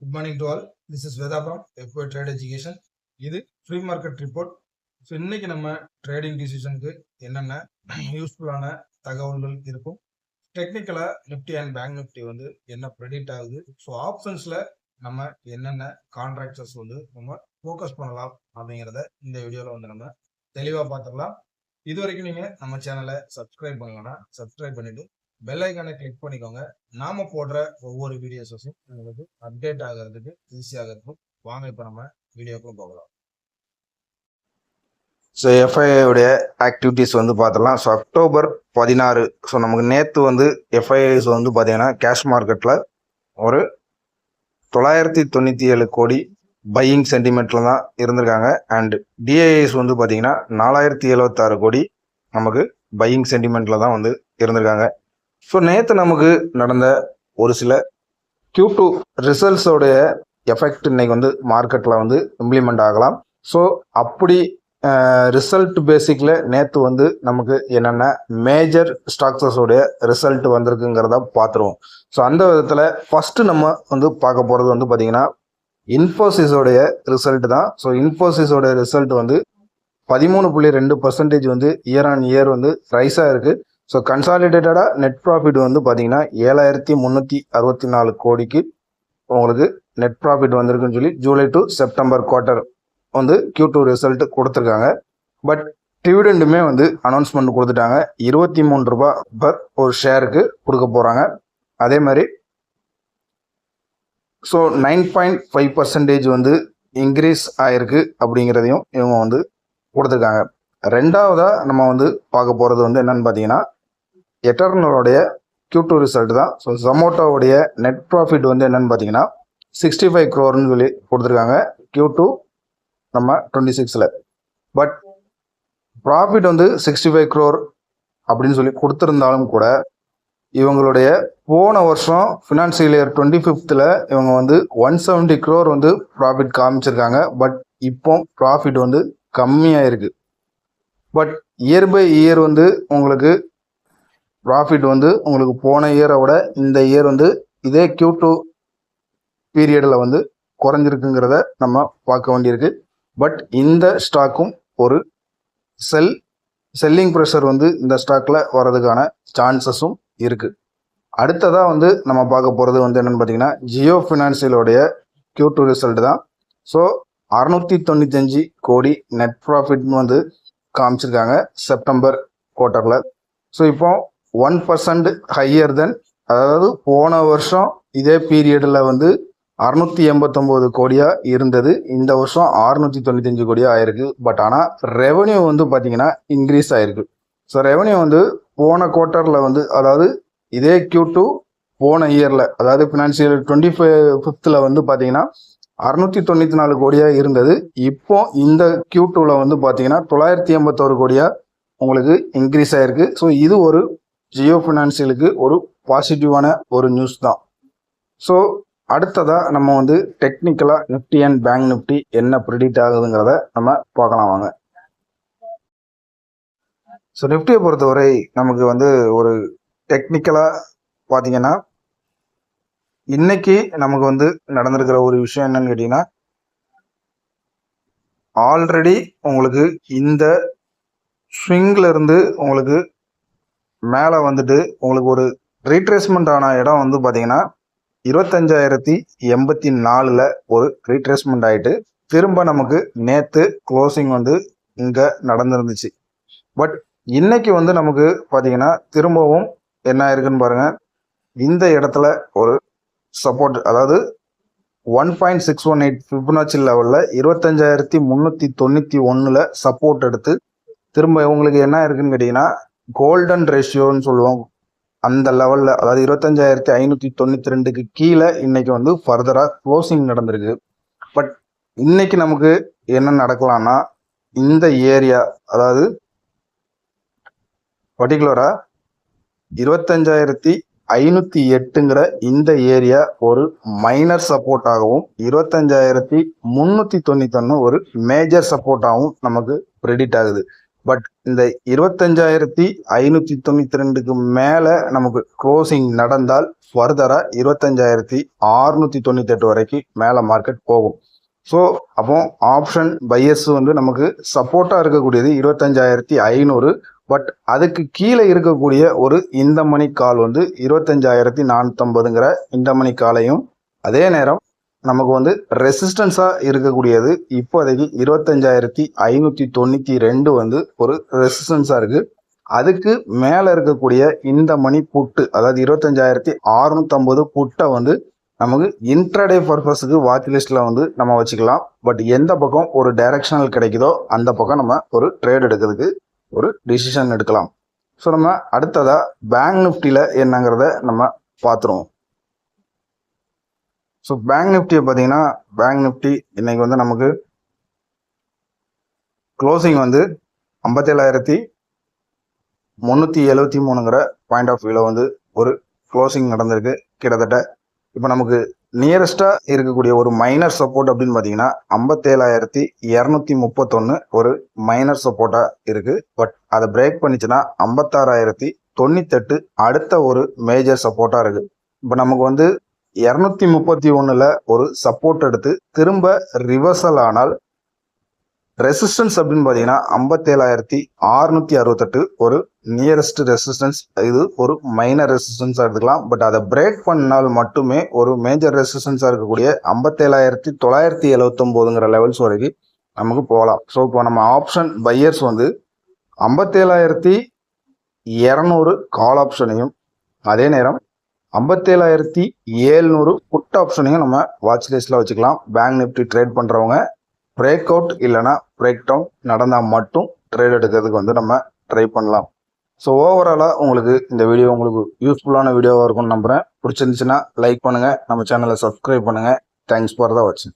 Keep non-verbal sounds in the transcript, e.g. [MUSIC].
Good morning to all this is Veda from FO trade education இது free market report so இன்னைக்கு நம்ம trading டிசிஷனுக்கு என்னென்ன [CLEARS THROAT] யூஸ்ஃபுல்லான தகவல்கள் இருக்கும்? டெக்னிக்கலாக நிஃப்டி அண்ட் பேங்க் நிஃப்டி வந்து என்ன ப்ரெடிக்ட் ஆகுது? ஸோ ஆப்ஷன்ஸில் நம்ம என்னென்ன கான்ட்ராக்டர்ஸ் வந்து நம்ம ஃபோக்கஸ் பண்ணலாம் அப்படிங்கிறத இந்த வீடியோவில் வந்து நம்ம தெளிவாக பார்த்துக்கலாம் இது வரைக்கும் நீங்கள் நம்ம சேனலை சப்ஸ்கிரைப் பண்ணலன்னா சப்ஸ்கிரைப் பண்ணிவிட்டு பெல் ஐக்கானை கிளிக் பண்ணிக்கோங்க. நாம போடுற ஒவ்வொரு வீடியோஸும் உங்களுக்கு அப்டேட் ஆகிறதுக்கு ஈஸியாக இருக்கும். வாங்க இப்போ நம்ம வீடியோக்குள்ள போகலாம். ஸோ எஃப்ஐஏடைய ஆக்டிவிட்டீஸ் வந்து பார்த்துடலாம். ஸோ அக்டோபர் பதினாறு. ஸோ நமக்கு நேற்று வந்து எஃப்ஐஏஸ் வந்து பார்த்தீங்கன்னா கேஷ் மார்க்கெட்டில் ஒரு தொள்ளாயிரத்தி தொண்ணூற்றி ஏழு கோடி பையிங் சென்டிமெண்ட்டில் தான் இருந்திருக்காங்க. அண்ட் டிஐஎஸ் வந்து பார்த்தீங்கன்னா நாலாயிரத்தி எழுபத்தாறு கோடி நமக்கு பையிங் சென்டிமெண்ட்டில் தான் வந்து இருந்திருக்காங்க. ஸோ நேற்று நமக்கு நடந்த ஒரு சில கியூ டூ ரிசல்ட்ஸோடைய எஃபெக்ட் இன்னைக்கு வந்து மார்க்கெட்டில் வந்து இம்ப்ளிமெண்ட் ஆகலாம். ஸோ அப்படி ரிசல்ட் பேசிக்கில் நேற்று வந்து நமக்கு என்னென்ன மேஜர் ஸ்டாக்ஸஸோடைய ரிசல்ட் வந்திருக்குங்கிறத பார்த்துருவோம் ஸோ அந்த விதத்தில் ஃபஸ்ட்டு நம்ம வந்து பார்க்க போகிறது வந்து பார்த்திங்கன்னா இன்ஃபோசிஸோடைய ரிசல்ட் தான். ஸோ இன்ஃபோசிஸோடைய ரிசல்ட் வந்து பதிமூணு புள்ளி ரெண்டு பர்சன்டேஜ் வந்து இயர் ஆன் இயர் வந்து ரைஸாக இருக்குது ஸோ கன்சாலிடேட்டடாக நெட் ப்ராஃபிட் வந்து பார்த்தீங்கன்னா ஏழாயிரத்தி முந்நூற்றி அறுபத்தி நாலு கோடிக்கு உங்களுக்கு நெட் ப்ராஃபிட் வந்திருக்குன்னு சொல்லி ஜூலை டு செப்டம்பர் குவார்ட்டர் வந்து கியூ டூ ரிசல்ட் கொடுத்துருக்காங்க. பட் டிவிடெண்டுமே வந்து அனௌன்ஸ்மெண்ட் கொடுத்துட்டாங்க. இருபத்தி மூணு ரூபா பர் ஒரு ஷேருக்கு கொடுக்க போகிறாங்க அதே மாதிரி so nine point five percentage வந்து இன்க்ரீஸ் ஆயிருக்கு அப்படிங்கிறதையும் இவங்க வந்து கொடுத்துருக்காங்க. ரெண்டாவதாக நம்ம வந்து பார்க்க போகிறது வந்து என்னன்னு பார்த்தீங்கன்னா எட்டர்னலோடைய Q2 டூ ரிசல்ட் தான். ஸோ ஜொமோட்டோவுடைய நெட் ப்ராஃபிட் வந்து என்னன்னு பார்த்தீங்கன்னா சிக்ஸ்டி ஃபைவ் க்ரோர்னு சொல்லி கொடுத்துருக்காங்க. கியூ டூ நம்ம டுவெண்ட்டி சிக்ஸில் பட் ப்ராஃபிட் வந்து சிக்ஸ்டி ஃபைவ் க்ரோர் அப்படின்னு சொல்லி கொடுத்துருந்தாலும் கூட இவங்களுடைய போன வருஷம் ஃபினான்சியல் இயர் டுவெண்ட்டி ஃபிஃப்த்தில் இவங்க வந்து ஒன் செவன்ட்டி க்ரோர் வந்து ப்ராஃபிட் காமிச்சிருக்காங்க. பட் இப்போ ப்ராஃபிட் வந்து கம்மியாக இருக்குது பட் இயர் பை இயர் வந்து உங்களுக்கு ப்ராஃபிட் வந்து உங்களுக்கு போன இயரை விட இந்த இயர் வந்து இதே கியூ டூ பீரியடில் வந்து குறைஞ்சிருக்குங்கிறத நம்ம பார்க்க வேண்டியிருக்கு. பட் இந்த ஸ்டாக்கும் ஒரு செல் செல்லிங் ப்ரெஷர் வந்து இந்த ஸ்டாக்கில் வர்றதுக்கான சான்சஸும் இருக்குது அடுத்ததாக வந்து நம்ம பார்க்க போகிறது வந்து என்னென்னு பார்த்தீங்கன்னா ஜியோ ஃபினான்சியலோடைய கியூ டூ ரிசல்ட் தான். ஸோ அறுநூற்றி தொண்ணூத்தஞ்சு கோடி நெட் ப்ராஃபிட்னு வந்து காமிச்சிருக்காங்க செப்டம்பர் குவார்ட்டரில் ஸோ இப்போ ஒன் பர்சன்ட் ஹையர் தென் அதாவது போன வருஷம் இதே பீரியடில் வந்து அறுநூத்தி எண்பத்தொம்போது கோடியாக இருந்தது. இந்த வருஷம் அறுநூத்தி தொண்ணூத்தஞ்சு கோடியாக ஆயிருக்கு. பட் ஆனால் ரெவன்யூ வந்து பார்த்தீங்கன்னா இன்க்ரீஸ் ஆயிருக்கு. ஸோ ரெவன்யூ வந்து போன குவார்ட்டரில் வந்து அதாவது இதே கியூ டூ போன இயரில் அதாவது ஃபினான்சியல் டுவெண்ட்டி ஃபைவ் ஃபிஃப்த்தில் வந்து பார்த்தீங்கன்னா அறுநூத்தி தொண்ணூற்றி நாலு கோடியாக இருந்தது. இப்போ இந்த கியூ டூவில் வந்து பார்த்தீங்கன்னா தொள்ளாயிரத்தி எண்பத்தோரு கோடியாக உங்களுக்கு இன்க்ரீஸ் ஆயிருக்கு. ஸோ இது ஒரு ஜியோ ஃபினான்சியலுக்கு ஒரு பாசிட்டிவான ஒரு நியூஸ் தான். ஸோ அடுத்ததாக நம்ம வந்து டெக்னிக்கலாக நிஃப்டி அண்ட் பேங்க் நிஃப்டி என்ன ப்ரிடிக்ட் ஆகுதுங்கிறத நம்ம பார்க்கலாம் வாங்க. ஸோ நிஃப்டியை பொறுத்தவரை நமக்கு வந்து ஒரு டெக்னிக்கலாக பார்த்தீங்கன்னா இன்னைக்கு நமக்கு வந்து நடந்திருக்கிற ஒரு விஷயம் என்னன்னு கேட்டிங்கன்னா ஆல்ரெடி உங்களுக்கு இந்த ஸ்விங்கில் இருந்து உங்களுக்கு மேலே வந்துட்டு உங்களுக்கு ஒரு ரீட்ரேஸ்மெண்ட் ஆன இடம் வந்து பார்த்தீங்கன்னா இருபத்தஞ்சாயிரத்தி எண்பத்தி நாலில் ஒரு ரீட்ரேஸ்மெண்ட் ஆகிட்டு திரும்ப நமக்கு நேற்று க்ளோசிங் வந்து இங்கே நடந்துருந்துச்சு. பட் இன்னைக்கு வந்து நமக்கு பார்த்தீங்கன்னா திரும்பவும் என்ன ஆயிருக்குன்னு பாருங்கள் இந்த இடத்துல ஒரு சப்போர்ட் அதாவது one point six one eight Fibonacci லெவலில் இருபத்தஞ்சாயிரத்தி முந்நூற்றி தொண்ணூற்றி ஒன்றில் சப்போர்ட் எடுத்து திரும்ப உங்களுக்கு என்ன இருக்குன்னு கேட்டிங்கன்னா கோல்டன் ரேஷியோன்னு சொல்லுவோம். அந்த லெவலில் அதாவது இருபத்தஞ்சாயிரத்தி ஐநூற்றி தொண்ணூற்றி ரெண்டுக்கு கீழே இன்னைக்கு வந்து ஃபர்தராக க்ளோசிங் நடந்திருக்கு. பட் இன்னைக்கு நமக்கு என்ன நடக்கலாம்னா இந்த ஏரியா அதாவது பர்டிகுலராக இருபத்தஞ்சாயிரத்தி ஐநூற்றி எட்டுங்கிற இந்த ஏரியா ஒரு மைனர் சப்போர்ட்டாகவும் இருபத்தஞ்சாயிரத்தி முந்நூற்றி தொண்ணூத்தொன்று ஒரு மேஜர் சப்போர்ட்டாகவும் நமக்கு ப்ரெடிட் ஆகுது. பட் இந்த இருபத்தஞ்சாயிரத்தி ஐநூற்றி தொண்ணூற்றி ரெண்டுக்கு மேலே நமக்கு க்ளோசிங் நடந்தால் ஃபர்தராக இருபத்தஞ்சாயிரத்தி அறுநூற்றி தொண்ணூத்தெட்டு வரைக்கும் மேலே மார்க்கெட் போகும். ஸோ அப்போ ஆப்ஷன் பையஸ் வந்து நமக்கு சப்போர்ட்டாக இருக்கக்கூடியது இருபத்தஞ்சாயிரத்தி ஐநூறு. பட் அதுக்கு கீழே இருக்கக்கூடிய ஒரு இந்த மணி கால் வந்து இருபத்தஞ்சாயிரத்தி நானூற்றம்பதுங்கிற இந்த மணி காலையும் அதே நேரம் நமக்கு வந்து ரெசிஸ்டன்ஸாக இருக்கக்கூடியது. இப்போதைக்கு இருபத்தஞ்சாயிரத்தி ஐநூற்றி தொண்ணூற்றி ரெண்டு வந்து ஒரு ரெசிஸ்டன்ஸாக இருக்குது அதுக்கு மேலே இருக்கக்கூடிய இந்த மணி புட்டு அதாவது இருபத்தஞ்சாயிரத்தி அறுநூத்தம்பது புட்டை வந்து நமக்கு இன்ட்ரடே பர்பஸுக்கு வாட்ச் லிஸ்ட்டில் வந்து நம்ம வச்சுக்கலாம். பட் எந்த பக்கம் ஒரு டைரக்ஷனல் கிடைக்குதோ அந்த பக்கம் நம்ம ஒரு ட்ரேட் எடுக்கிறதுக்கு ஒரு டிசிஷன் எடுக்கலாம். ஸோ நம்ம அடுத்ததாக பேங்க் நிஃப்டியில் என்னங்கிறத நம்ம பார்த்துருவோம். ஸோ பேங்க் நிஃப்டியை பார்த்தீங்கன்னா பேங்க் நிஃப்டி இன்னைக்கு வந்து நமக்கு க்ளோசிங் வந்து ஐம்பத்தேழாயிரத்தி முந்நூற்றி எழுபத்தி மூணுங்கிற பாயிண்ட் ஆஃப் வியூவில் வந்து ஒரு க்ளோசிங் நடந்திருக்கு. கிட்டத்தட்ட இப்போ நமக்கு நியரஸ்டாக இருக்கக்கூடிய ஒரு மைனர் சப்போர்ட் அப்படின்னு பார்த்தீங்கன்னா ஐம்பத்தேழாயிரத்தி இரநூத்தி முப்பத்தொன்று ஒரு மைனர் சப்போர்ட்டாக இருக்குது பட் அதை பிரேக் பண்ணிச்சுன்னா ஐம்பத்தாறாயிரத்தி தொண்ணூத்தெட்டு அடுத்த ஒரு மேஜர் சப்போர்ட்டாக இருக்குது இப்போ நமக்கு வந்து இரநூத்தி முப்பத்தி ஒன்றில் ஒரு சப்போர்ட் எடுத்து திரும்ப ரிவர்சல் ஆனால் ரெசிஸ்டன்ஸ் அப்படின்னு பார்த்தீங்கன்னா ஐம்பத்தேழாயிரத்தி அறுநூத்தி அறுபத்தெட்டு ஒரு நியரஸ்ட் ரெசிஸ்டன்ஸ் இது ஒரு மைனர் ரெசிஸ்டன்ஸாக எடுத்துக்கலாம். பட் அதை பிரேக் பண்ணால் மட்டுமே ஒரு மேஜர் ரெசிஸ்டன்ஸாக இருக்கக்கூடிய ஐம்பத்தேழாயிரத்தி தொள்ளாயிரத்தி எழுவத்தொம்போதுங்கிற லெவல்ஸ் வரைக்கும் நமக்கு போகலாம். ஸோ இப்போ நம்ம ஆப்ஷன் பையர்ஸ் வந்து ஐம்பத்தேழாயிரத்தி இரநூறு கால் ஆப்ஷனையும் அதே நேரம் ஐம்பத்தேழாயிரத்தி ஏழ்நூறு புட் ஆப்ஷனையும் நம்ம வாட்ச் லிஸ்ட்டில் வச்சுக்கலாம். பேங்க் நிஃப்டி ட்ரேட் பண்ணுறவங்க பிரேக் அவுட் இல்லைன்னா பிரேக் டவுன் நடந்தால் மட்டும் ட்ரேட் எடுக்கிறதுக்கு வந்து நம்ம ட்ரை பண்ணலாம். ஸோ ஓவராலாக உங்களுக்கு இந்த வீடியோ உங்களுக்கு யூஸ்ஃபுல்லான வீடியோவாக இருக்கும்னு நம்புகிறேன் பிடிச்சிருந்துச்சுன்னா லைக் பண்ணுங்கள் நம்ம சேனலை சப்ஸ்கிரைப் பண்ணுங்கள் தேங்க்ஸ் ஃபார் த வாட்சிங்